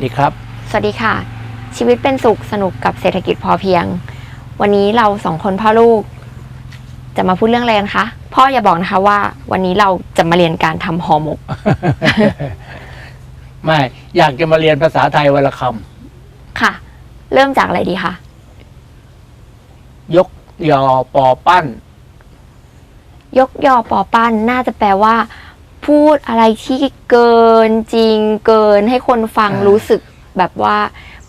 วัสดีครับ สวัสดีค่ะ ชีวิตเป็นสุขสนุกกับเศรษฐกิจพอเพียง วันนี้เราสองคนพ่อลูก จะมาพูดเรื่องอะไรกันคะพ่ออย่าบอกนะคะว่า วันนี้เราจะมาเรียนการทำห่อหมก ไม่อยากจะมาเรียนภาษาไทยวันละคค่ะ เริ่มจากอะไรดีคะำยกยอปอปั้น ยกยอปอปั้นน่าจะแปลว่า พูดอะไรที่เกินจริงเกินให้คนฟังอ่ารู้รู้สึกแบบว่า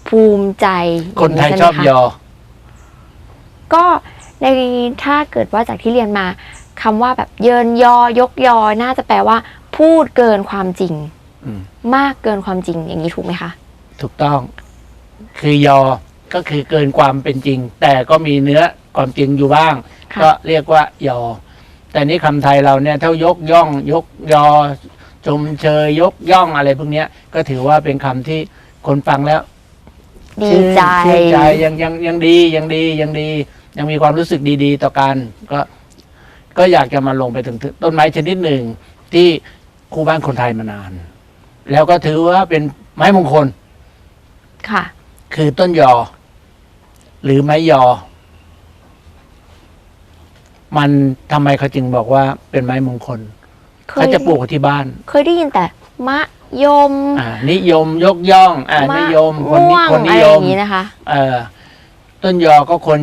ภูมิใจคนไทยางชอบใไหมะยอ ก็ในถ้าเกิดว่าจากที่เรียนมาคำว่าแบบเยินยอยกยอ น่าจะแปลว่า พูดเกินความจริงอืมมากเกินความจริงอย่างนี้ถูกไหมคะ ถูกต้อง คือยอก็คือเกินความเป็นจริง แต่ก็มีเนื้อความจริงอยู่บ้างค่ะก็เรียกว่ายอ แต่นี้คำไทยเราเนี่ยเท่ายกย่อง ยกยอชมเชยยกย่องอะไรพวกเนี้ย ก็ถือว่าเป็นคำที่คนฟังแล้วดีชื่นใจชื่นใจยังยังยังดียังดียังดี ยังมีความรู้สึกดี ๆ ต่อกันก็ ก็อยากจะมาลงไปถึงต้นไม้ชนิดหนึ่งที่คู่บ้านคนไทยมานาน แล้วก็ถือว่าเป็นไม้มงคล ค่ะ คือต้นยอ หรือไม้ยอ มันทำไมเขาจึงบอกว่าเป็นไม้มงคลเคเขายจะปลูกไว้ที่บ้านเคยได้ยินแต่มะยมอ่านิยมยกย่องอ่ามะนิยมคนม่นิวงคนนิอะไรยอมย่างนี้นะคะ เอ่อต้นยอก็คน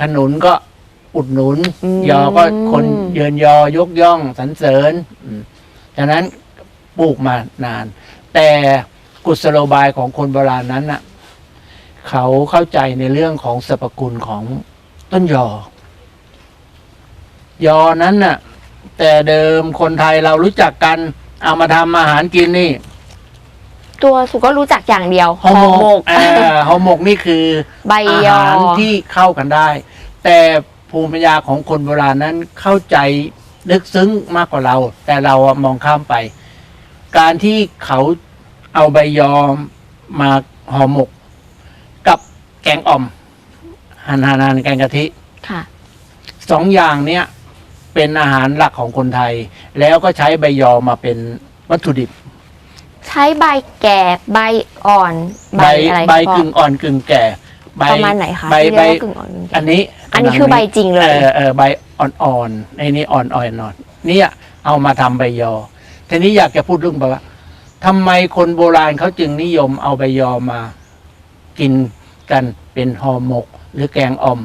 ขนุนก็อุดหนุน อืม ยอก็คนเยินยอยกย่องสรรเสริญอืมฉะนั้นปลูกมานาน แต่กุศโลบายของคนโบราณนั้นน่ะเขาเข้าใจในเรื่องของสรรพคุณของต้นยอ ยอนั้นน่ะ แต่เดิมคนไทยเรารู้จักกัน เอามาทำอาหารกินนี่ตัวสุก็รู้จักอย่างเดียวห่อหมหมกกอ่าห่อหมกนี่คือใบอายอหารที่เข้ากันได้ แต่ภูมิปัญญาของคนโบราณนั้นเข้าใจลึกซึ้งมากกว่าเรา แต่เราอะมองข้ามไป การที่เขาเอาใบยอมมาห่อหมก กับแกงอ่อมหันหานานแกงกะทิค่ะสองอย่างเนี้ย เป็นอาหารหลักของคนไทย แล้วก็ใช้ใบยอมาเป็นวัตถุดิบ ใช้ใบแก่ใบอ่อนใบใบอะไรใบพ่อกึ่งอ่อนกึ่งแก่ใบประมาณไหนคะใบที่ใบเรียกว่ากึ่งอ่อนกึ่งแก่อันนี้ อันนี้คือใบจริงเลยเออเออใบอ่อนๆไอ้นี่อ่อนๆหน่อยเนี่ยเอามาทำใบยอทีนี้อยากจะพูดเรื่องแบบว่าทำไมคนโบราณเขาจึงนิยมเอาใบยอมา กินกันเป็นห่อหมก หรือแกงอ่อม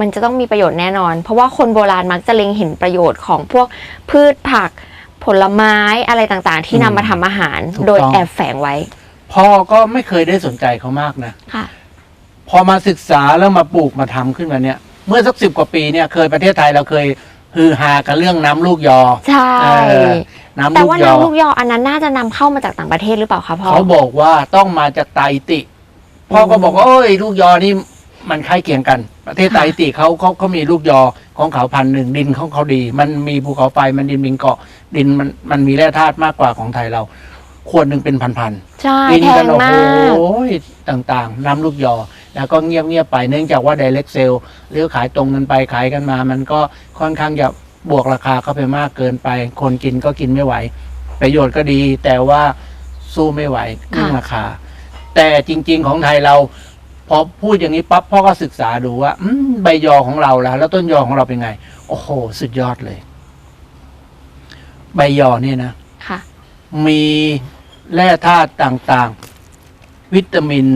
มันจะต้องมีประโยชน์แน่นอน เพราะว่าคนโบราณมักจะเล็งเห็นประโยชน์ของพวกพืชผักผลไม้อะไรต่างๆ ที่อืนำมมาทำอาหาร ถูกต้อง โดยแอบแฝงไว้พ่อก็ไม่เคยได้สนใจเขามากนะ ค่ะ พอมาศึกษาแล้วมาปลูกมาทำขึ้นมาเนี่ย เมื่อสักสิบกว่าปีเนี่ยเคยประเทศไทยเราเคยฮือฮากับเรื่องน้ำลูกยอใช่ เออน้ำแต่ลูกว่ายอ น้ำลูกยออันนั้นน่าจะนำเข้ามาจากต่างประเทศหรือเปล่าคะพ่อ เขาบอกว่าต้องมาจากไตรติ พ่อก็บอกว่าโอ้ยลูกยอนี่มันใกล้เคียงกัน ประเทศไตรติเขาเขาเขามีลูกยอของเขาพันหนึ่งดินของเขาดี มันมีภูเขาไฟมันดินมีเกาะดินมันมันมีแร่ธาตุมากกว่าของไทยเราขวดหนึ่งเป็นพันใช่ๆกินแพกังโอ้มาโหกต่างๆ น้ำลูกยอ แล้วก็เงียบๆไปเนื่องจากว่า direct sale หรือขายตรงกันไปขายกันมา มันก็ค่อนข้างจะบวกราคาเข้าไปมากเกินไป คนกินก็กินไม่ไหว ประโยชน์ก็ดี แต่ว่าสู้ไม่ไหวเรื่องราคา แต่จริง ๆ ของไทยเรา พอพูดอย่างนี้ปั๊บพ่อก็ศึกษาดูว่า อืมใบยอของเราแล้วแล้วต้นยอของเราเป็นไง โอ้โห สุดยอดเลย ใบยอเนี่ยนะค่ะ มีแร่ธาตุต่างๆ วิตามิน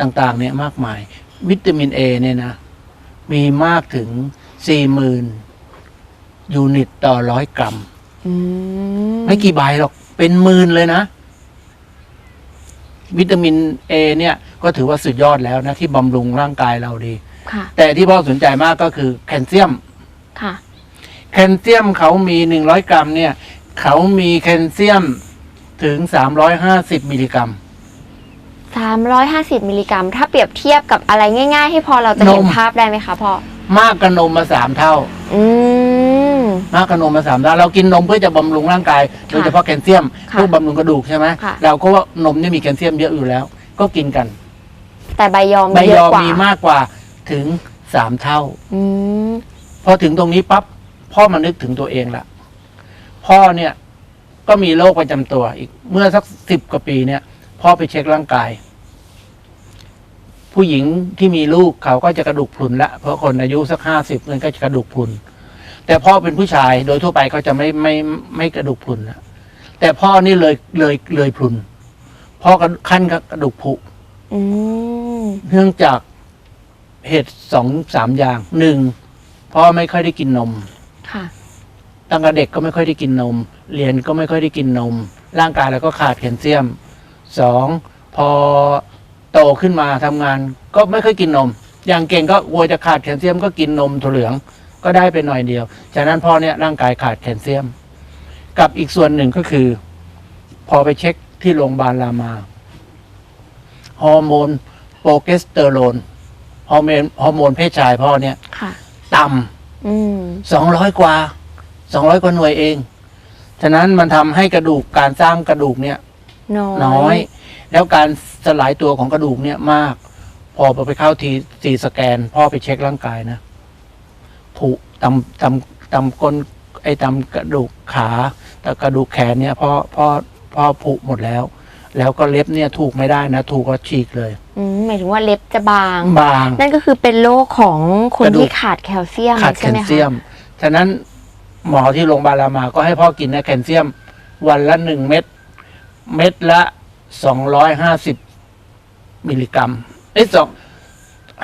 ต่างๆ เนี่ยมากมาย วิตามินเอเนี่ยนะ มีมากถึงสี่หมื่นยูนิตต่อร้อยกรัม อืมไม่กี่ใบหรอก เป็นหมื่นเลยนะ วิตามินเอเนี่ยก็ถือว่าสุดยอดแล้วนะที่บำรุงร่างกายเราดี ค่ะ แต่ที่พ่อสนใจมากก็คือแคลเซียม ค่ะ แคลเซียมเขามีหนึ่งร้อยกรัมเนี่ย เขามีแคลเซียมถึงสามร้อยห้าสิบมิลลิกรัม 350 มิลลิกรัม ถ้าเปรียบเทียบกับอะไรง่าย ๆ ให้พอเราจะเห็นนม ภาพได้ไหมคะพ่อ มากกว่านมมาสามเท่า อืม มากกว่านมมาสามเท่าเรากินนมเพื่อจะบำรุงร่างกายโดยเฉพาะแคลเซียมค่ะเพื่อบำรุงกระดูกใช่ไหมค่ะ เราก็ว่านมเนี่ยมีแคลเซียมเยอะอยู่แล้ว ก็กินกันแต่ใบยอมใบเยยอะอกว่ามีมากกว่าถึงสามเท่า อืมพอถึงตรงนี้ปั๊บพ่อมานึกถึงตัวเองละพ่อเนี่ยก็มีโรคประจำตัวอีก เมื่อสักสิบกว่าปีเนี่ย พ่อไปเช็คร่างกาย ผู้หญิงที่มีลูกเขาก็จะกระดูกพรุนละเพราะคนอายุสักห้าสิบมันก็จะกระดูกพรุน แต่พ่อเป็นผู้ชายโดยทั่วไปก็จะไม่ไม่ไม่กระดูกพรุนละแต่พ่อนี่เลยเลยเลยพรุนพ่อกระขั้นกระดูกผุอืมเนื่องจากเหตุสองสามอย่างหนึ่งพ่อไม่ค่อยได้กินนม ค่ะ ตั้งแต่เด็กก็ไม่ค่อยได้กินนม เรียนก็ไม่ค่อยได้กินนม ร่างกายเราก็ขาดแคลเซียมสองพอโตขึ้นมาทำงาน ก็ไม่ค่อยกินนม อย่างเก่งก็วัวจะขาดแคลเซียมก็กินนมถั่วเหลือง ก็ได้ไปหน่อยเดียวจากนั้นพ่อเนี่ยร่างกายขาดแคลเซียม กับอีกส่วนหนึ่งก็คือ พอไปเช็คที่โรงพยาบาลรามาฮอร์โมนโปรเกสเตอโรนฮอร์โมนฮอร์โมนเพศชายพ่อเนี่ยค่ะต่ำอืมสองร้อยกว่าสองร้อยกว่าหน่วยเอง ฉะนั้นมันทำให้กระดูกการสร้างกระดูกเนี่ยน้อยน้อยแล้วการสลายตัวของกระดูกเนี่ยมาก พอไปเข้าทีทีสแกน พ่อไปเช็คร่างกายนะ ผุตำตำตำก้นไอ้ตำกระดูกขาแต่กระดูกแขนเนี่ยพ่อพ่อพ่อผุหมดแล้ว แล้วก็เล็บเนี่ยถูกไม่ได้นะ ถูกก็ฉีกเลย อืมหมายถึงว่าเล็บจะบาง บาง นั่นก็คือเป็นโรคของคนกระดูก ที่ขาดแคลเซียมขาดแคใช่ไหลมคะเซียมฉะนั้นหมอที่โรงพยาบาลรามาก็ให้พ่อกินนะแคลเซียม วันละหนึ่งเม็ด เม็ดละสองร้อยห้าสิบมิลลิกรัม เอ้ยสอง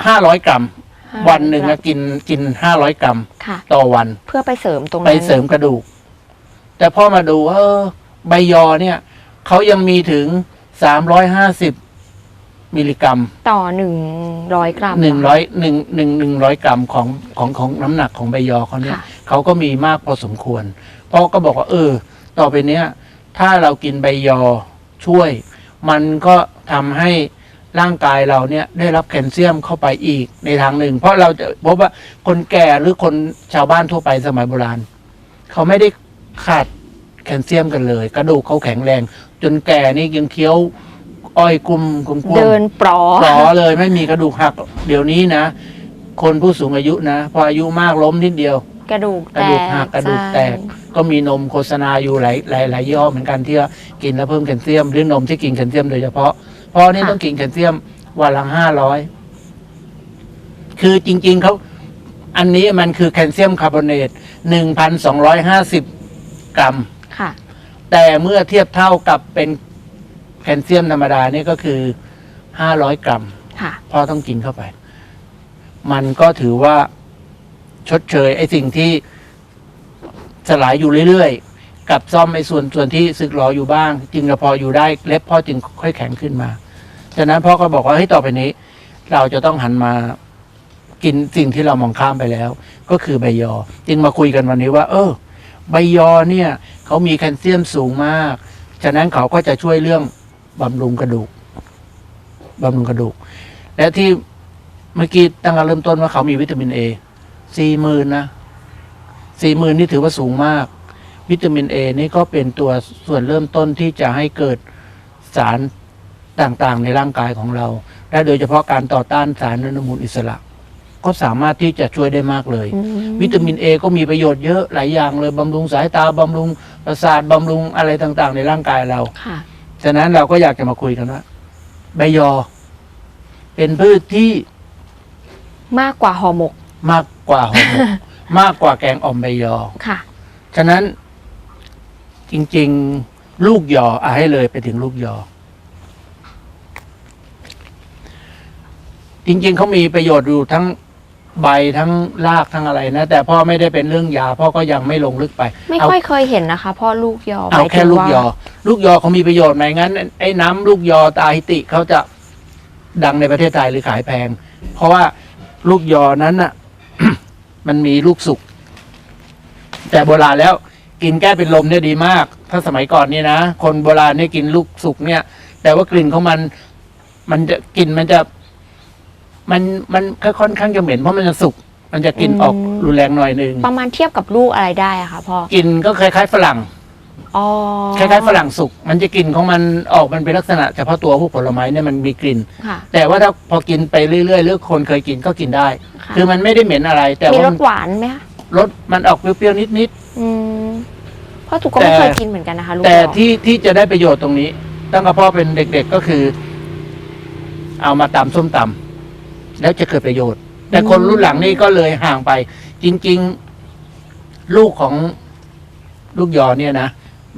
ห้าร้อยกรัม500 วันหนึ่งนะกินกินห้าร้อยกรัมค่ะ ต่อวัน เพื่อไปเสริมตรงไปนั้นเสริมกระดูก แต่พ่อมาดูว่าเออ ใบยอเนี่ยเขายังมีถึงสามร้อยห้าสิบมิลลิกรัม ต่อหนึ่งร้อยกรัมหนึ่งร้อยหนึ่งหนึ่งหนึ่งร้อยกรัมของของของน้ำหนักของใบยอเขาเนี่ยค่ะเขาก็มีมากพอสมควรพ่อก็บอกว่า เออ ต่อไปเนี้ย ถ้าเรากินใบยอช่วย มันก็ทำให้ ร่างกายเราเนี่ยได้รับแคลเซียมเข้าไปอีกในทางหนึ่ง เพราะเราจะพบว่าคนแก่หรือคนชาวบ้านทั่วไปสมัยโบราณ เขาไม่ได้ขาดแคลเซียมกันเลย กระดูกเขาแข็งแรง จนแก่นี่ยังเคี้ยวอ้อยกลุ่มกลุ่มเดินปลอปลอเลย ไม่มีกระดูกหัก เดี๋ยวนี้นะ คนผู้สูงอายุนะ พออายุมากล้มนิดเดียว กระดูกกแตระดูกกหักกระดูกใช่แตก ก็มีนมโฆษณาอยู่หลายหลายหลายยี่ห้อเหมือนกันที่ว่ากินแล้วเพิ่มแคลเซียมหรือนมที่กินแคลเซียมโดยเฉพาะ เพราะนี่ต้องกินแคลเซียมวันละห้าร้อยคือจริง ๆเขาอันนี้มันคือแคลเซียมคาร์บอเนตหนึ่งพันสองร้อยห้าสิบกรัม ค่ะ แต่เมื่อเทียบเท่ากับเป็นแคลเซียมธรรมดานี่ก็คือห้าร้อยกรัม ค่ะพ่อต้องกินเข้าไป มันก็ถือว่าชดเชยไอ้สิ่งที่สลายอยู่เรื่อยๆ กับซ่อมไอ้ส่วนส่วนที่สึกหรออยู่บ้าง จึงจะพออยู่ได้เล็บพ่อจึงค่อยแข็งขึ้นมา ฉะนั้นพ่อก็บอกว่าเฮ้ยต่อไปนี้ เราจะต้องหันมากินสิ่งที่เรามองข้ามไปแล้ว ก็คือใบยอ จึงมาคุยกันวันนี้ว่า เออ ใบยอเนี่ยเขามีแคลเซียมสูงมาก ฉะนั้นเขาก็จะช่วยเรื่องบำรุงกระดูกบำรุงกระดูก และที่เมื่อกี้ตั้งแต่เริ่มต้นว่าเขามีวิตามินเอสี่หมื่นนะสี่หมื่นนี่ถือว่าสูงมาก วิตามินเอนี่ก็เป็นตัวส่วนเริ่มต้นที่จะให้เกิดสาร ต่างๆ ในร่างกายของเรา และโดยเฉพาะการต่อต้านสารอนุมูลอิสระ ก็สามารถที่จะช่วยได้มากเลยอืมวิตามินเอก็มีประโยชน์เยอะหลายอย่างเลยบำรุงสายตาบำรุงประสาทบำรุงอะไรต่างๆ ในร่างกายเราค่ะฉะนั้นเราก็อยากจะมาคุยกันว่าใบยอ เป็นพืชที่มากกว่าห่อหมก มากกว่าหอมหมก มากกว่าแกงอ่อมใบยอค่ะ ฉะนั้นจริง ๆ ลูกยออะให้เลยไปถึงลูกยอ จริง ๆเขามีประโยชน์อยู่ทั้งใบทั้งรากทั้งอะไรนะ แต่พ่อไม่ได้เป็นเรื่องยาพ่อก็ยังไม่ลงลึกไป ไม่เอาค่อยเคยเห็นนะคะพ่อลูกยอเอาหมยแค่ถึงลูกว่ายอ ลูกยอเขามีประโยชน์ไหมงั้น ไอ้น้ำลูกยอตาฮิติเขาจะดังในประเทศไทยหรือขายแพง เพราะว่าลูกยอนั้นน่ะ มันมีลูกสุก แต่โบราณแล้ว กินแก้เป็นลมเนี่ยดีมาก ถ้าสมัยก่อนนี่นะคนโบราณเนี่ยกินลูกสุกเนี่ย แต่ว่ากลิ่นของมัน มันจะกลิ่นมันจะ มันมันค่อนข้างจะเหม็นเพราะมันจะสุก มันจะกลิ่นออกรุนแรงหน่อยหนึ่งประมาณเทียบกับลูกอะไรได้อะคะพ่อกลิ่นก็คล้ายๆฝรั่งอ๋อคล้ายๆฝรั่งสุก มันจะกลิ่นของมันออกมันเป็นลักษณะเฉพาะตัวพวกผลไม้เนี่ยมันมีกลิ่น ค่ะ แต่ว่าถ้าพอกินไปเรื่อยๆหรือคนเคยกินก็กินได้ ค่ะ คือมันไม่ได้เหม็นอะไร แต่มีว่ารสหวานไหมคะรสมันออกเปรี้ยวๆนิด อืมเพ่อถูกก็ไม่แต่ เคยกินเหมือนกันนะคะลูกๆแต่ยอที่ที่จะได้ประโยชน์ตรงนี้ ตั้งแต่พ่อเป็นเด็กๆก็คือ เอามาตำส้มต แล้วจะเกิดประโยชน์ แต่คนรุ่นหลังนี่ก็เลยห่างไป จริง ๆ ลูกของลูกยอเนี่ยนะ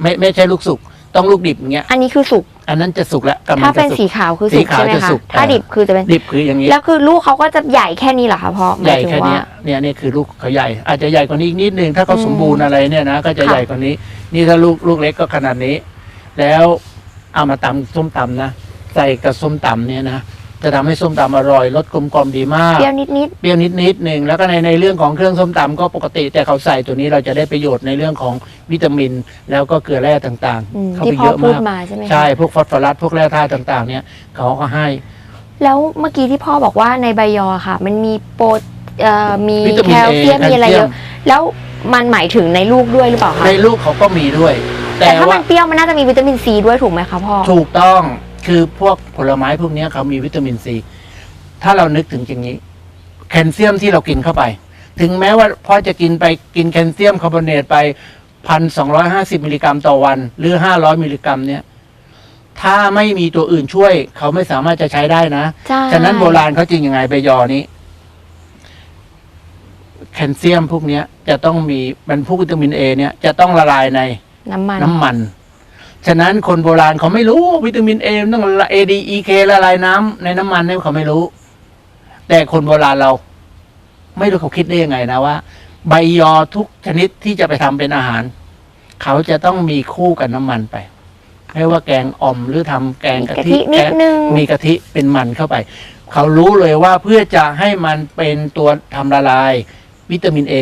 ไม่ไม่ใช่ลูกสุกต้องลูกดิบอย่างเงี้ย อันนี้คือสุกอันนั้นจะสุกแล้วกำลังถ้าเป็นจะสุสีกขาวคือสีสุกขาวใช่ไหมจะคะสุกถ้าเออดิบคือจะเป็นดิบคืออย่างนี้แล้วคือลูกเขาก็จะใหญ่แค่นี้เหรอคะพ่อหใหมายญ่ถึงแค่ว่าเนี้ยเนี่ยนี่คือลูกเขาใหญ่ อาจจะใหญ่กว่านี้อีกนิดนึงถ้าเขาอืมสมบูรณ์อะไรเนี่ยนะก็จะค่ะใหญ่กว่านี้ นี่ถ้าลูกลูกเล็กก็ขนาดนี้ แล้วเอามาตำส้มตำนะใส่กับส้มตำเนี่ยนะ จะทำให้ส้มตำอร่อยรสกลมกล่อมดีมาก เปรี้ยวนิด เปรี้ยวนิดนิดหนึ่งแล้วก็ในในเรื่องของเครื่องส้มตำก็ปกติ แต่เขาใส่ตัวนี้เราจะได้ประโยชน์ในเรื่องของวิตามิน แล้วก็เกลือแร่ต่างอืมๆ เข้าที่ไปพ่อเยอะพูดมากมาใช่ไหมคะ ใช่พวกฟอสฟอรัสพวกแร่ธาตุต่าง ๆ เนี่ยเขาก็ให้แล้วเมื่อกี้ที่พ่อบอกว่าในใบยอค่ะ มันมีโปรเอ่อมีวิตามิแคนล A เซียมมีอะไรเยอะแคลเซียมแล้วมันหมายถึงในลูกด้วยหรือเปล่าคะในลูกเขาก็มีด้วย แต่แต่ถ้ามัว่านเปรี้ยวมันน่าจะมีวิตามินซีด้วยถูกไหมคะพ่อ ถูกต้อง คือพวกผลไม้พวกเนี้ยเขามีวิตามินซี ถ้าเรานึกถึงอย่างนี้ แคลเซียมที่เรากินเข้าไป ถึงแม้ว่าพ่อจะกินไปกินแคลเซียมคาร์บอเนตไปพันสองร้อยห้าสิบมิลลิกรัมต่อวัน หรือห้าร้อยมิลลิกรัมเนี่ยถ้าไม่มีตัวอื่นช่วย เขาไม่สามารถจะใช้ได้นะใช่ฉะนั้นโบราณเขาจริงยังไงใบยอนี้ แคลเซียมพวกเนี้ยจะต้องมีมันพวกวิตามินเอเนี่ยจะต้องละลายในน้ำมันน้ำมัน ฉะนั้นคนโบราณเขาไม่รู้วิตามินเอต้องเอดีอีเคละลายน้ำในน้ำมันเนี่ยเขาไม่รู้ แต่คนโบราณเรา ไม่รู้เขาคิดได้ยังไงนะว่า ใบยอทุกชนิดที่จะไปทำเป็นอาหาร เขาจะต้องมีคู่กับน้ำมันไปไม่ว่าแกงอ่อมหรือทำแกงมีกะกะทิทินิดแกงนึงมีกะทิเป็นมันเข้าไป เขารู้เลยว่าเพื่อจะให้มันเป็นตัวทำละลาย วิตามินเอ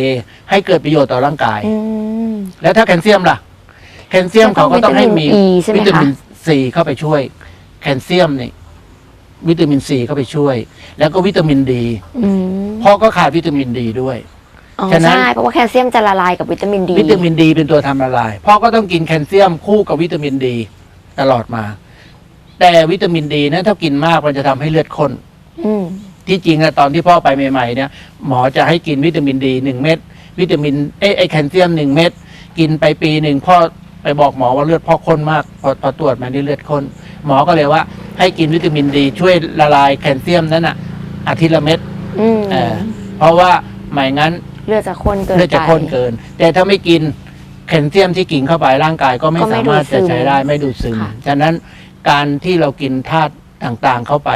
ให้เกิดประโยชน์ต่อร่างกายอืมแล้วถ้าแคลเซียมล่ะแคลเซียมก็ต้เขาองก็ต้องให้มีวิตามิน E ใช่ไหมคะวิตามินซีเข้าไปช่วย แคลเซียมนี่วิตามินซีเข้าไปช่วย แล้วก็วิตามินดีอืมพ่อก็ขาดวิตามินดีด้วยอ๋อฉะนั้นใช่เพราะว่าแคลเซียมจะละลายกับวิตามินดี วิตามินดีเป็นตัวทำละลายพ่อก็ต้องกินแคลเซียมคู่กับวิตามินดี ตลอดมา แต่วิตามินดีนะถ้ากินมากมันจะทำให้เลือดข้นอืมที่จริงอะตอนที่พ่อไปใหม่ๆเนี่ย หมอจะให้กินวิตามินดีหนึ่งเม็ดวิตามินเอยไอแคลเซียมหนึ่งเม็ดกินไปปีหนึ่งพ่อ ไปบอกหมอว่าเลือดพ่อข้นมากพอพอตรวจมานี่เลือดข้นหมอก็เลยว่า ให้กินวิตามินดี ช่วยละลายแคลเซียมนั้นอะอาทิตย์ละเม็ดอืมเออเพราะว่าไม่งั้นเลือดจะข้นเกินเลือดจะไปข้นเกิน แต่ถ้าไม่กินแคลเซียมที่กินเข้าไปร่างกายก็ไม่ก็ไม่สามารถดูดซึจะมใช้ได้ไม่ดูดซึมค่ะ ฉะนั้นการที่เรากินธาตุต่างๆเข้าไป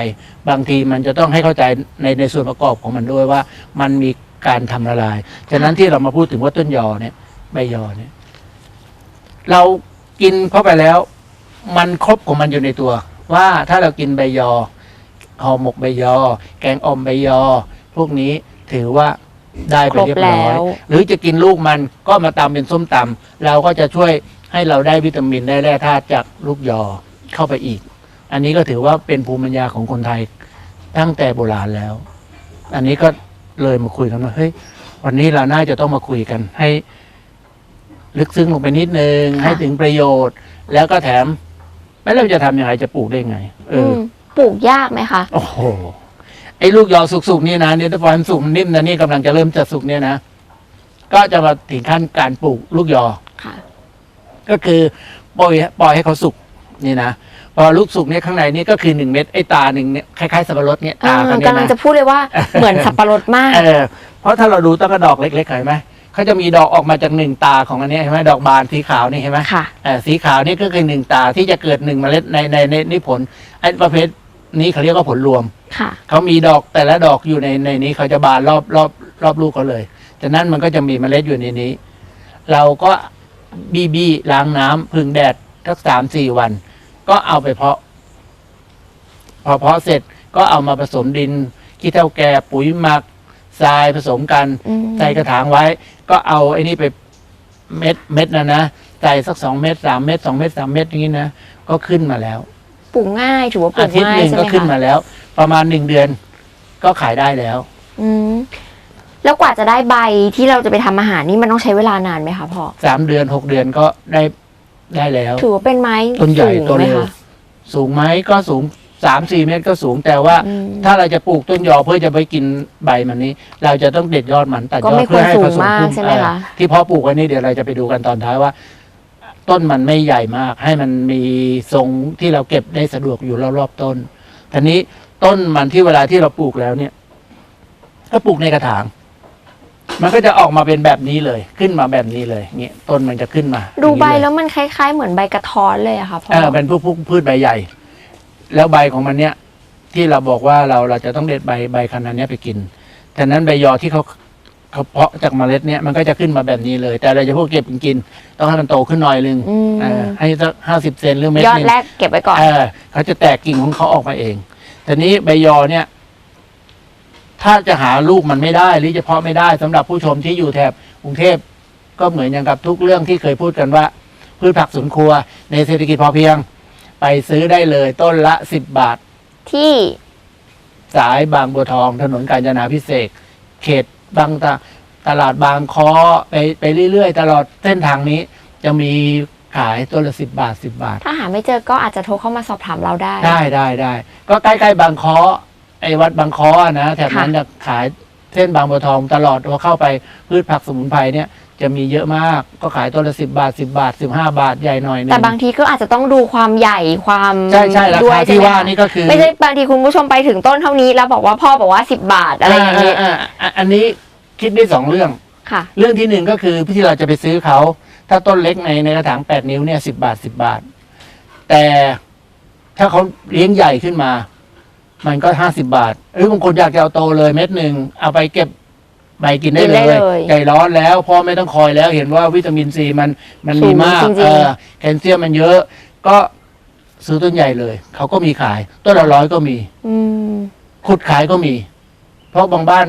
บางทีมันจะต้องให้เข้าใจในในส่วนประกอบของมันด้วยว่า มันมีการทำละลาย ฉะนั้นที่เรามาพูดถึงว่าต้นยอเนี่ยใบยอเนี่ย เรากินเข้าไปแล้ว มันครบของมันอยู่ในตัว ว่าถ้าเรากินใบยอห่อหมกใบยอ แกงอ่อมใบยอ พวกนี้ถือว่าได้ไปเรียบร้อยครบแล้วหรือจะกินลูกมันก็มาตำเป็นส้มตำเราก็จะช่วยให้เราได้วิตามินได้แร่ธาตุจากลูกยอเข้าไปอีก อันนี้ก็ถือว่าเป็นภูมิปัญญาของคนไทยตั้งแต่โบราณแล้ว อันนี้ก็เลยมาคุยกันว่าเฮ้ยวันนี้เราน่าจะต้องมาคุยกันให้ ลึกซึ้งลงไปนิดนึงค่ะให้ถึงประโยชน์ แล้วก็แถม ไม่เราจะทำยังไงจะปลูกได้ไง เออือมปลูกยากไหมคะ โอ้โหไอ้ลูกยอสุกๆนี่นะเนี่ยถ้าพอมันสุกมันนิ่มนะนี่กำลังจะเริ่มจะสุกเนี่ยนะก็จะมาถึงขั้นการปลูกลูกยอค่ะก็คือปล่อยปล่อยให้เขาสุกนี่นะพอลูกสุกเนี่ยข้างในนี่ก็คือหนึ่งเม็ดไอ้ตาหนึ่งเนี่ยคล้ายๆสับปะรดเนี่ยเอตาอเขาเนี่ยกำลังนะจะพูดเลยว่าเหมือนสับปะรดมาก เออเพราะถ้าเราดูต้นกระดอกเล็กๆเห็นไหม เขาจะมีดอกออกมาจากหนึ่งตาของอันเนี้ยเห็นไหมดอกบานสีขาวนี่เห็นไหมค่ะ เอ่อสีขาวนี่ก็คือหนึ่งตาที่จะเกิดหนึ่งเมล็ดในในในในผลไอ้ประเภทนี้เขาเรียกว่าผลรวม ค่ะ เขามีดอกแต่ละดอกอยู่ในในนี้เขาจะบานรอบรอบรอบลูกเขาเลยจากนั้นมันก็จะมีเมล็ดอยู่ในนี้ เราก็บีบีล้างน้ำพึ่งแดดสักสามสี่วัน ก็เอาไปเพาะ พอเพาะเสร็จก็เอามาผสมดินขี้เถ้าแก่ปุ๋ยหมัก ทรายผสมกันอืมใส่กระถางไว้ ก็เอาไอ้นี่ไปเม็ดเม็ดนะนะใส่สักสองเม็ดสามเม็ดสองเม็ดสามเม็ดอย่างนี้นะก็ขึ้นมาแล้วปลูกง่ายถือว่าปลูอากทิตย์ง่าหยนึ่งใช่ไหก็มขึ้นคะมาแล้ว ประมาณหนึ่งเดือนก็ขายได้แล้ว อืมแล้วกว่าจะได้ใบที่เราจะไปทำอาหารนี่มันต้องใช้เวลานานไหมคะพ่อสามเดือนหกเดือนก็ได้ได้แล้ว ถือว่าเป็นไม้ต้นใหญ่สูงต้นไหมเร็วคะสูงไหมก็สูง สามสี่เมตรก็สูง แต่ว่าอืมถ้าเราจะปลูกต้นยอเพื่อจะไปกินใบมันนี้ เราจะต้องเด็ดยอดมันตัดก็ยอไม่ดเพื่อให้ควรผสูสงมมากพุ่มใช่ไหมเออคะที่เพาะปลูกไว้นี่เดี๋ยวเราจะไปดูกันตอนท้ายว่า ต้นมันไม่ใหญ่มาก ให้มันมีทรงที่เราเก็บได้สะดวกอยู่รอบๆต้นทีนี้ต้นมันที่เวลาที่เราปลูกแล้วเนี่ย ก็ปลูกในกระถางมันก็จะออกมาเป็นแบบนี้เลยขึ้นมาแบบนี้เลยเงี้ยต้นมันจะขึ้นมา ดูใบอย่างนี้เยแล้วมันคล้ายๆ เหมือนใบกระท้อนเลยอะค่ะพ่อเออเป็นพวกพวกพืชใบใหญ่ แล้วใบของมันเนี้ยที่เราบอกว่าเราเราจะต้องเด็ดใบใบขนาดเนี้ยไปกินแต่นั้นใบยอที่เขาเขาเพาะจากเมล็ดเนี้ยมันก็จะขึ้นมาแบบนี้เลย แต่เราจะพวกเก็บกิน ต้องให้มันโตขึ้นหน่อยนึงอืม เออให้สักห้าสิบเซนหรือเม็ดยอดหนึง แรกเก็บไว้ก่อน เออเขาจะแตกกิ่งของเขาออกมาเอง แต่นี้ใบยอเนี่ย ถ้าจะหาลูกมันไม่ได้ หรือจะเพาะไม่ได้สำหรับผู้ชมที่อยู่แถบกรุงเทพก็เหมือนอย่างกับทุกเรื่องที่เคยพูดกันว่า พืชผักสวนครัวในเศรษฐกิจพอเพียง ไปซื้อได้เลยต้นละสิบบาท ที่สายบางบัวทองถนนกาญจนาพิเศษกเขตบางตาตลาดบางคอไปไปเรื่อยๆ ตลอดเส้นทางนี้ จะมีขายต้นละสิบบาทสิบบาท ถ้าหาไม่เจอก็อาจจะโทรเข้ามาสอบถามเราได้ ได้ได้ได้ก็ใกล้ๆบางคอไอ้วัดบางคออะนะแถบนั้นค่ะจะขายเส้นบางบัวทองตลอดพอเข้าไปพืชผักสมุนไพรเนี่ย จะมีเยอะมาก ก็ขายต้นละสิบาทสิบาทสิบห้าบาทใหญ่หน่อยนึง แต่บางทีก็อาจจะต้องดูความใหญ่ความใช่ใช่ราด้วยคาใช่ที่ไหมว่าคะนี่ก็คือ ไม่ใช่บางทีคุณผู้ชมไปถึงต้นเท่านี้แล้วบอกว่าพ่อบอกว่าสิบบาทอะไรอย่างนี้าอ่าอันนี้คิดได้สองเรื่อง ค่ะ เรื่องที่หนึ่งก็คือที่เราจะไปซื้อเขา ถ้าต้นเล็กในในกระถางแปดนิ้วเนี่ยสิบาทสิบาท แต่ถ้าเขาเลี้ยงใหญ่ขึ้นมา มันก็ห้าสิบาทหรือบางคนอยากจะเอาโตเลยเม็ดหนึ่งเอาไปเก็บ ใบกินได้กินเลได้ยเลยใจร้อนแล้วพ่อไม่ต้องคอยแล้วเห็นว่าวิตามินซีมันมันมีมากสูงจริงๆ เออแคลเซียมมันเยอะ ก็ซื้อต้นใหญ่เลย เขาก็มีขาย ต้นละร้อยก็มี อืม ขุดขายก็มี เพราะบางบ้าน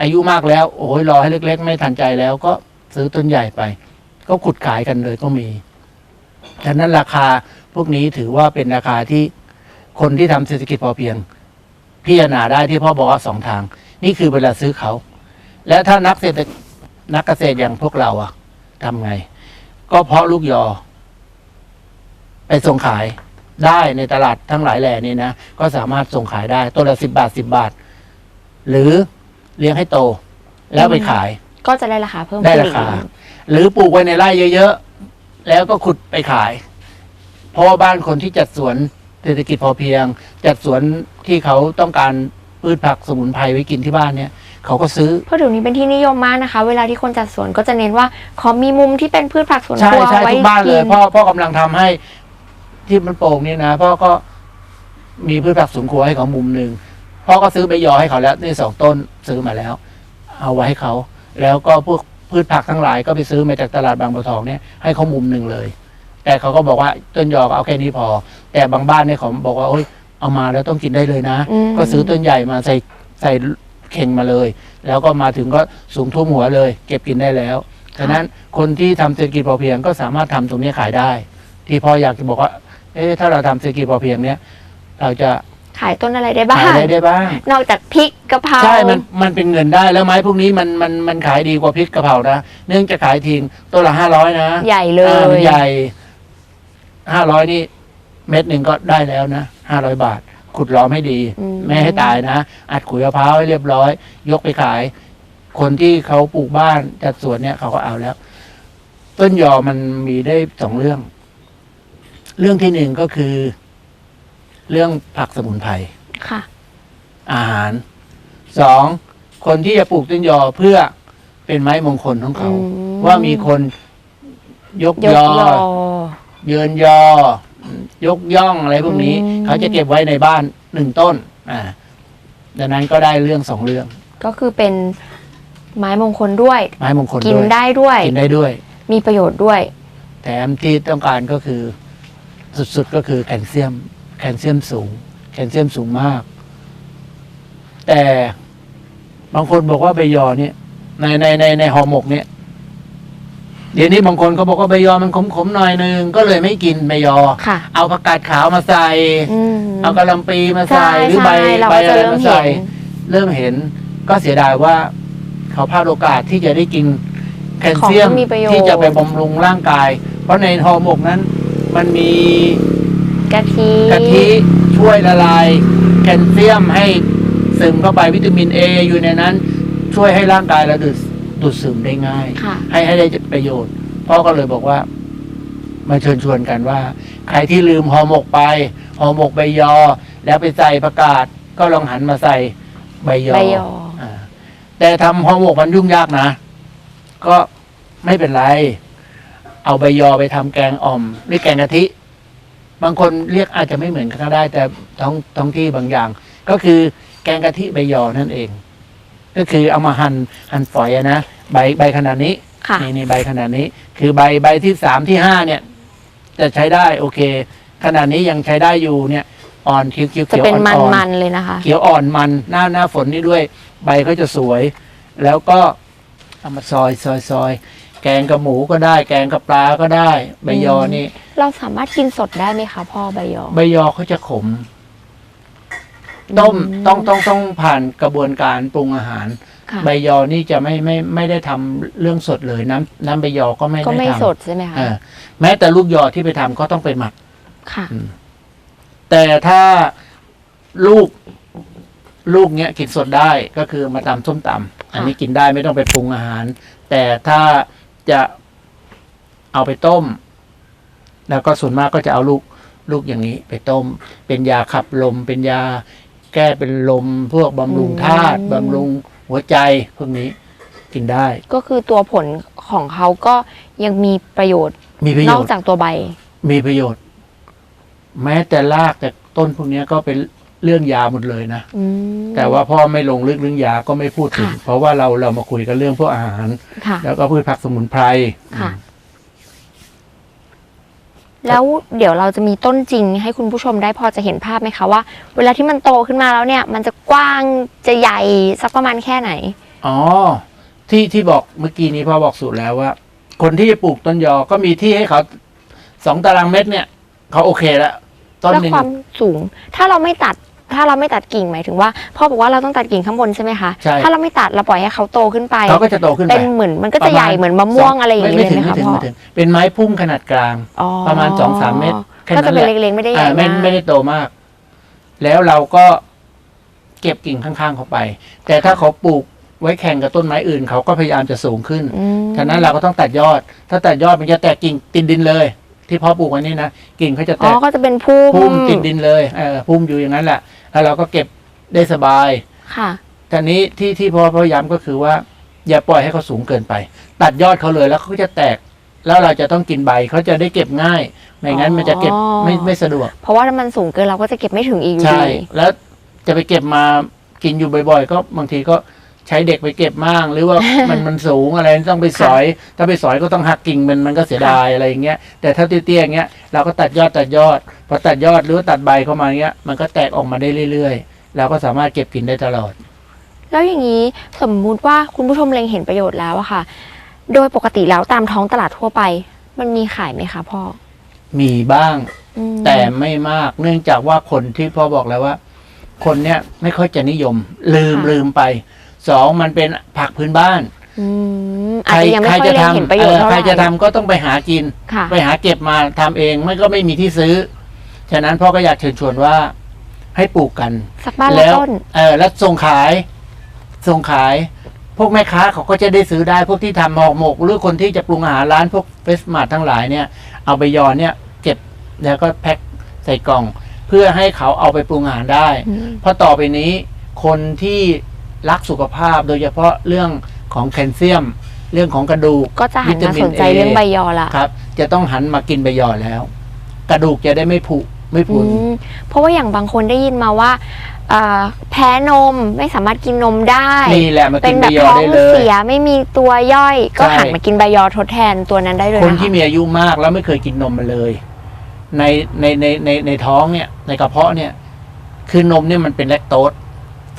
อายุมากแล้ว โอ้ยรอให้เล็ก ๆ ไม่ทันใจแล้วก็ซื้อต้นใหญ่ไป ก็ขุดขายกันเลยก็มีฉะนั้นราคาพวกนี้ถือว่าเป็นราคาที่คนที่ทำเศรษฐกิจพอเพียงพิจารณาได้ที่พ่อบอกว่าสองทาง นี่คือเวลาซื้อเขา และถ้านักเศรษฐนักเกษตรอย่างพวกเราอะทำไง ก็เพาะลูกยอ ไปส่งขายได้ในตลาดทั้งหลายแหล่นี้นะ ก็สามารถส่งขายได้ต้นละสิบาทสิบาท หรือเลี้ยงให้โต แล้วไปขาย ก็จะได้ราคาเพิ่มได้ขึ้นราอีกคานิดนึงหรือปลูกไว้ในไร่เยอะๆ แล้วก็ขุดไปขาย เพราะว่าบ้านคนที่จัดสวนเศรษฐกิจพอเพียง จัดสวนที่เขาต้องการพืชผักสมุนไพรไว้กินที่บ้านเนี่ย เขาก็ซื้อ เพราะเดี๋ยวนี้เป็นที่นิยมมากนะคะ เวลาที่คนจัดสวนก็จะเน้นว่า ขอมีมุมที่เป็นพืชผักสวนใช่ครัวใช่ไว้ทุกบ้านเลกิยน พ่อพ่อกำลังทำให้ที่มันโป่งนี่นะพ่อก็มีพืชผักสวนครัวให้เขามุมหนึ่งพ่อก็ซื้อใบยอให้เขาแล้วนี่สองต้นซื้อมาแล้ว เอาไว้ให้เขา แล้วก็พวกพืชผักทั้งหลายก็ไปซื้อมาจากตลาดบางบัวทองเนี่ยให้เขามุมหนึ่งเลย แต่เขาก็บอกว่าต้นยอก็เอาแค่นี้พอ แต่บางบ้านเนี่ยเขาบอกว่าโอ๊ยเอามาแล้วต้องกินได้เลยนะ อืม ก็ซื้อต้นใหญ่มาใส่ใส่ เข่งมาเลย แล้วก็มาถึงก็สูงท่วมหัวเลย เก็บกินได้แล้วฉะนั้นคนที่ทำเศรษฐกิจพอเพียงก็สามารถทำตรงนี้ขายได้ ที่พ่ออยากจะบอกว่า เอ๊ะถ้าเราทำเศรษฐกิจพอเพียงเนี้ยเราจะขายต้นอะไรได้บ้าขายงอะไรได้บ้าง นอกจากพริกกะเพราใช่ มันมันเป็นเงินได้แล้วไม้พวกนี้มันมันมันขายดีกว่าพริกกะเพรานะเนื่องจากขายทิ้งต้นละห้าร้อยนะ ใหญ่เลอ่ามันยใหญ่ห้าร้อยนี่เม็ดหนึ่งก็ได้แล้วนะห้าร้อยบาท ขุดล้อมให้ดีอืมไม่ให้ตายนะ อัดขุยมะพร้าวให้เรียบร้อย ยกไปขาย คนที่เขาปลูกบ้านจัดสวนเนี่ยเขาก็เอาแล้ว ต้นยอมันมีได้สองเรื่อง เรื่องที่หนึ่งก็คือ เรื่องผักสมุนไพรค่ะ อาหาร สอง คนที่จะปลูกต้นยอเพื่อเป็นไม้มงคลของเขาอืมว่ามีคนยกยกยอยอเยินยอ ยกย่องอะไรพวกนี้อืมเขาจะเก็บไว้ในบ้านหนึ่งต้น อ่า ดังนั้นก็ได้เรื่องสองเรื่อง ก็คือเป็นไม้มงคลด้วย ไม้มงคลกินด้วยได้ด้วย กินได้ด้วย มีประโยชน์ด้วยแถมที่ต้องการก็คือ สุดๆก็คือแคลเซียม แคลเซียมสูง แคลเซียมสูงมาก แต่บางคนบอกว่าใบยอเนี่ยในในในในห่อหมกเนี่ย เดี๋ยวนี้บางคนเขาบอกว่าใบยอมันขมๆหน่อยนึงก็เลยไม่กินใบยอ ค่ะ เอาผักกาดขาวมาใส่ อืม เอากระหลำปีมาใช่ใส่หรือใบใช่เราใบก็อะจะไรเริ่มมาเห็ใส่นเริ่มเห็นก็เสียดายว่า เขาพลาดโอกาสที่จะได้กินแคลของเซียมที่มีประโยชน์ ที่จะไปบำรุงร่างกาย เพราะในห่อหมกนั้น มันมีกะทิ กะทิช่วยละลายแคลเซียมให้ซึมเข้าไปวิตามินเออยู่ในนั้น ช่วยให้ร่างกายเราดูด ดูดซึมได้ง่าย ค่ะ ให้ให้ได้ประโยชน์พ่อก็เลยบอกว่า มาเชิญชวนกันว่า ใครที่ลืมห่อหมกไปห่อหมกใบยอ แล้วไปใส่ประกาศ ก็ลองหันมาใส่ใบยอใบยออ่าแต่ทำห่อหมกมันยุ่งยากนะ ก็ไม่เป็นไร เอาใบยอไปทำแกงอ่อมหรือแกงกะทิ บางคนเรียกอาจจะไม่เหมือนกันก็ได้ แต่ท้องท้องที่บางอย่าง ก็คือแกงกะทิใบยอนั่นเอง ก็คือเอามาหั่นหั่นฝอยอะนะใบใบขนาดนี้ค่ะ นี่นี่ใบขนาดนี้ คือใบใบที่สามที่ห้าเนี่ย จะใช้ได้โอเค ขนาดนี้ยังใช้ได้อยู่เนี่ยอ่อนเขียวเขียวจะเขียวเป็นอ่อนมันๆเลยนะคะเขียวอ่อนมันหน้าหน้าฝนนี่ด้วย ใบก็จะสวย แล้วก็เอามาซอยซอยซอยแกงกับหมูก็ได้ แกงกับปลาก็ได้ ใบยอนี่ เราสามารถกินสดได้ไหมคะพ่อใบยอ ใบยอเขาจะขม ต้มอืมต้องต้องต้องผ่านกระบวนการปรุงอาหารค่ะใบยอนี่จะไม่ไม่ไม่ได้ทำเรื่องสดเลยน้ำน้ำใบยอก็ไม่ก็ได้ไม่ทำสดใช่ไหมคะเออแม้แต่ลูกยอที่ไปทำก็ต้องไปหมักค่ะแต่ถ้าลูกลูกเนี้ยกินสดได้ก็คือมาตำส้มตำอันนี้กินได้ไม่ต้องไปปรุงอาหาร แต่ถ้าจะเอาไปต้ม แล้วก็ส่วนมากก็จะเอาลูกลูกอย่างนี้ ไปต้ม เป็นยาขับลม เป็นยา แก้เป็นลมพวกบำรุงธาตุอืมบำรุงหัวใจพวกนี้กินได้ ก็คือตัวผลของเขาก็ยังมีประโยชน์มีประนโยอกชน์จากตัวใบ มีประโยชน์ แม้แต่รากแต่ต้นพวกนี้ก็เป็นเรื่องยาหมดเลยนะ อืม แต่ว่าพ่อไม่ลงลึกเรื่องยาก็ไม่พูดถึง ค่ะ เพราะว่าเราเรามาคุยกันเรื่องพวกอาหาร ค่ะ แล้วก็พืชผักสมุนไพรค่ะ แล้วเดี๋ยวเราจะมีต้นจริงให้คุณผู้ชมได้พอจะเห็นภาพไหมคะว่า เวลาที่มันโตขึ้นมาแล้วเนี่ย มันจะกว้างจะใหญ่สักประมาณแค่ไหน อ๋อ ที่ที่บอกเมื่อกี้นี้พ่อบอกสูตรแล้วว่า คนที่จะปลูกต้นยอก็มีที่ให้เขาสองตารางเมตรเนี่ย เขาโอเคแล้วต้นแล้วหนึ่งความสูง ถ้าเราไม่ตัด ถ้าเราไม่ตัดกิ่งหมายถึงว่าพ่อบอกว่าเราต้องตัดกิ่งข้างบนใช่ไหมคะใช่ถ้าเราไม่ตัดเราปล่อยให้เขาโตขึ้นไปเขาก็จะโตขึ้นไปเป็นเหมือนมันก็จะใหญ่เหมือนมะม่วงอะไรอย่างนี้นี้เลยไม่ไหมถึงคะไม่ถึงพ่อไม่ถึงเป็นไม้พุ่มขนาดกลางอ๋อประมาณสองสามเมตรแค่ก็นั้จะนแหเป็นละเล็กๆไม่ได้ใหญ่อ่าไม่มากไม่ได้โตมาก แล้วเราก็เก็บกิ่งข้างๆเขาไป แต่ถ้าเขาปลูกไว้แข่งกับต้นไม้อื่นเขาก็พยายามจะสูงขึ้นอืมฉะนั้นเราก็ต้องตัดยอด ถ้าตัดยอดมันจะแตกกิ่งติดดินเลย ที่พ่อปลูกไว้นี่นะกิ่งเขาจะแตอ๋อกก็จะเป็นพุ่มพุ่มติดดินเลยเออพุ่มอยู่อย่างนั้นแหละ แล้วเราก็เก็บได้สบายค่ะ ทีนี้ที่ที่พ่อพยายามก็คือว่า อย่าปล่อยให้เขาสูงเกินไป ตัดยอดเขาเลยแล้วเขาก็จะแตก แล้วเราจะต้องกินใบเขาจะได้เก็บง่าย ไม่งั้นมันจะเก็บอ๋อไม่ไม่สะดวก เพราะว่าถ้ามันสูงเกินเราก็จะเก็บไม่ถึงอีกอยู่ใช่ ดีแล้วจะไปเก็บมากินอยู่บ่อย ๆ ก็บางทีก็ใช้เด็กไปเก็บมั่งหรือว่ามันมันสูงอะไรต้องไปสอย ถ้าไปสอยก็ต้องหักกิ่งมันมันก็เสียดายอะไรอย่างเงี้ยแต่ถ้าเตี้ยๆอย่างเงี้ยเราก็ตัดยอดตัดยอดพอตัดยอดหรือว่าตัดใบเข้ามาเงี้ยมันก็แตกออกมาได้เรื่อยๆเราก็สามารถเก็บกินได้ตลอด แล้วอย่างนี้สมมุติว่าคุณผู้ชมเล็งเห็นประโยชน์แล้วอะค่ะ โดยปกติแล้วตามท้องตลาดทั่วไป มันมีขายไหมคะพ่อมีบ้างอืมแต่ไม่มากเนื่องจากว่าคนที่พ่อบอกแล้วว่า คนเนี้ยไม่ค่อยจะนิยม ลืมลืมไป สองมันเป็นผักพื้นบ้านอืมอาจจะยังไม่ค่อยเล็งเห็นประโยชน์เออเท่าใคไหรร่จะทำก็ต้องไปหากินค่ะไปหาเก็บมาทำเองไม่ก็ไม่มีที่ซื้อ ฉะนั้นพ่อก็อยากเชิญชวนว่าให้ปลูกกันสักบ้านละแล้วต้นเออแล้วส่งขาย ส่งขาย พวกแม่ค้าเขาก็จะได้ซื้อได้พวกที่ทำห่อหมก หรือคนที่จะปรุงอาหารร้านพวกเฟสมาร์ททั้งหลายเนี่ย เอาไปยอเนี่ย เก็บแล้วก็แพ็คใส่กล่อง เพื่อให้เขาเอาไปปรุงอาหารได้อืมเพราะต่อไปนี้คนที่ รักสุขภาพโดยเฉพาะเรื่องของแคลเซียม เรื่องของกระดูกก็จะหันวิตามามินสนใจ A เรื่องใบยอละครับ จะต้องหันมากินใบยอแล้ว กระดูกจะได้ไม่ผุไม่พอืรุนมเพราะว่าอย่างบางคนได้ยินมาว่าเอ่อแพ้นมไม่สามารถกินนมได้นี่แหละมาเป็กินนแบใบบยอท้องได้เลยเสียไม่มีตัวย่อย ก็ใช่หันมากินใบยอทดแทนตัวนั้นได้เลยคนนะคะที่มีอายุมากแล้วไม่เคยกินนมมาเลย ในในในในในท้องเนี่ยในกระเพาะเนี่ย คือนมเนี่ยมันเป็นแลคโตส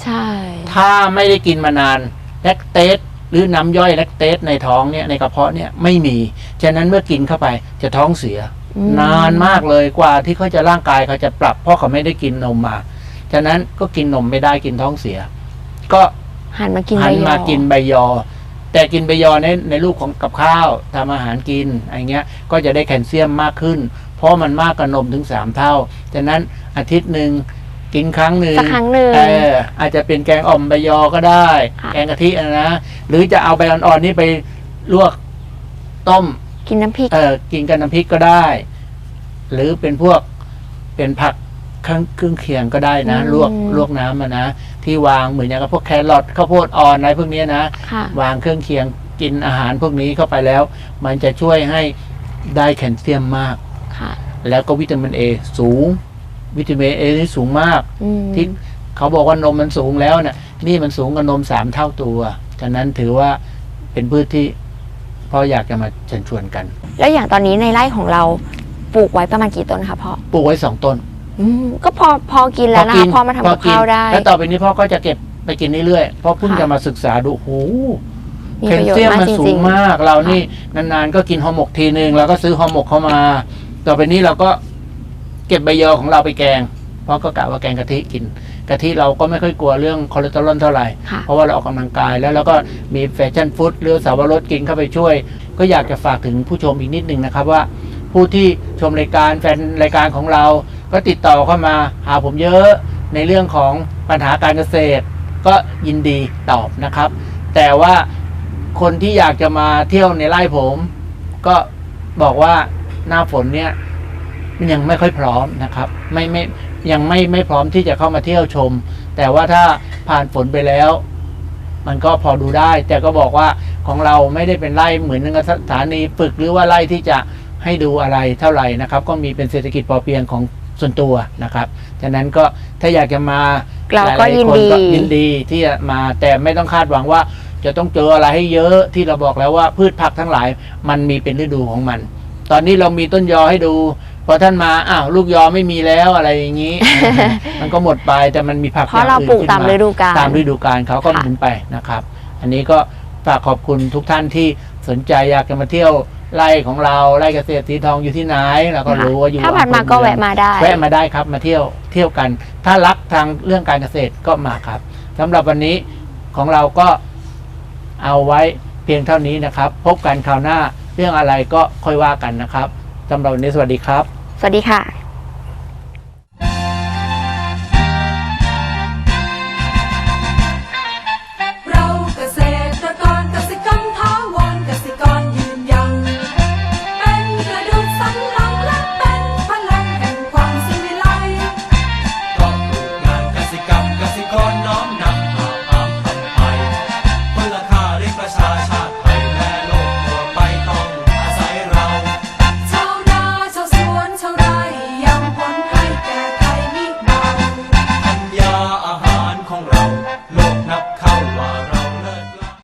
ใช่ ถ้าไม่ได้กินมานานแลคเตสหรือน้ำย่อยแลคเตสในท้องเนี่ยในกระเพาะเนี่ยไม่มี ฉะนั้นเมื่อกินเข้าไปจะท้องเสีย อืม นานมากเลยกว่าที่เขาจะร่างกายเขาจะปรับเพราะเขาไม่ได้กินนมมา ฉะนั้นก็กินนมไม่ได้กินท้องเสีย ก็หันมากินหัใบนยอมากินใบยอ แต่กินใบยอในในรูปของกับข้าวทำอาหารกินอะไรเงี้ย ก็จะได้แคลเซียมมากขึ้น เพราะมันมากกว่านมถึงสามเท่า ฉะนั้นอาทิตย์หนึ่ง กินครั้งหนึ่งสักครั้งหนึ่งเอออาจจะเป็นแกงอ่อมใบยอก็ได้ ค่ะ แกงกะทิอะนะหรือจะเอาใบอ่อนๆนี่ไปลวกต้ม กินน้ำพริก เออกินกับน้ำพริกก็ได้ หรือเป็นพวกเป็นผักเครื่องเครื่องเคียงก็ได้นะ อืม ลวกลวกน้ำมานะ ที่วางเหมือนอย่างกับพวกแครอทข้าวโพดอ่อนอะไรพวกเนี้ยนะ ค่ะ วางเครื่องเคียงกินอาหารพวกนี้เข้าไปแล้ว มันจะช่วยให้ได้แคลเซียมมาก ค่ะ แล้วก็วิตามินเอสูง วิตามินเอนี่สูงมากอืมที่เขาบอกว่านมมันสูงแล้วเนี่ยนี่มันสูงกว่านมสามเท่าตัวฉะนั้นถือว่าเป็นพืชที่พ่ออยากจะมาเชิญชวนกัน แล้วอย่างตอนนี้ในไร่ของเราปลูกไว้ประมาณกี่ต้นคะพ่อปลูกไว้สองต้นอืมก็พอพอกินแล้วนะคะพอมาทำกับข้าวได้ แล้วต่อไปนี้พ่อก็จะเก็บไปกินเรื่อยๆเพราะเพิ่งค่ะจะมาศึกษาดูโอ้โหมีแคปลระโยชเซียน์มมากมันจสูริงงมาก เรานี่นานๆก็กินห่อหมกทีนึงเราก็ซื้อห่อหมกเข้ามา ต่อไปนี้เราก็ เก็บใบยอของเราไปแกง เพราะก็กะว่าแกงกะทิกิน กะทิเราก็ไม่ค่อยกลัวเรื่องคอเลสเตอรอลเท่าไหร่ๆค่ะ เพราะว่าเราออกกำลังกายแล้วเราก็มีแฟชั่นฟู้ดหรือสาวรสกินเข้าไปช่วย ก็อยากจะฝากถึงผู้ชมอีกนิดนึงนะครับว่า ผู้ที่ชมรายการแฟนรายการของเรา ก็ติดต่อเข้ามาหาผมเยอะในเรื่องของปัญหาการเกษตร ก็ยินดีตอบนะครับ แต่ว่าคนที่อยากจะมาเที่ยวในไร่ผม ก็บอกว่าหน้าฝนเนี่ยมัน ยังไม่ค่อยพร้อมนะครับ ไม่ไม่ยังไม่ไม่พร้อมที่จะเข้ามาเที่ยวชม แต่ว่าถ้าผ่านฝนไปแล้ว มันก็พอดูได้ แต่ก็บอกว่าของเราไม่ได้เป็นไร่เหมือนกับสถานีฝึกหรือว่าไร่ที่จะให้ดูอะไรเท่าไหร่นะครับ ก็มีเป็นเศรษฐกิจพอเพียงของส่วนตัวนะครับฉะนั้นก็ถ้าอยากจะมาเราก็หลๆยินคนดีก็ยินดีที่จะมาแต่ไม่ต้องคาดหวังว่า จะต้องเจออะไรให้เยอะที่เราบอกแล้วว่าพืชผักทั้งหลาย มันมีเป็นฤดูของมัน ตอนนี้เรามีต้นยอให้ดู พอท่านมาอ้าวลูกยอไม่มีแล้วอะไรอย่างนี้ มันก็หมดไปแต่มันมีผักเพราะเราอย่งปลูอื่กนตามขึ้นฤดูกาลตามฤดูกาลเขาก็ค่ะหมุนไปนะครับ อันนี้ก็ฝากขอบคุณทุกท่านที่สนใจอยากจะมาเที่ยวไร่ของเราไร่เกษตรสีทองอยู่ที่ไหนเราก็รู้ว่าอยู่ถ้าผ่านมาอำเภอก็เมืองแวะมาได้แวะมาได้ครับมาเที่ยวเที่ยวกัน ถ้ารักทางเรื่องการเกษตรก็มาครับสำหรับวันนี้ของเราก็เอาไว้เพียงเท่านี้นะครับ พบกันคราวหน้าเรื่องอะไรก็ค่อยว่ากันนะครับ สำหรับวันนี้สวัสดีครับ สวัสดีค่ะ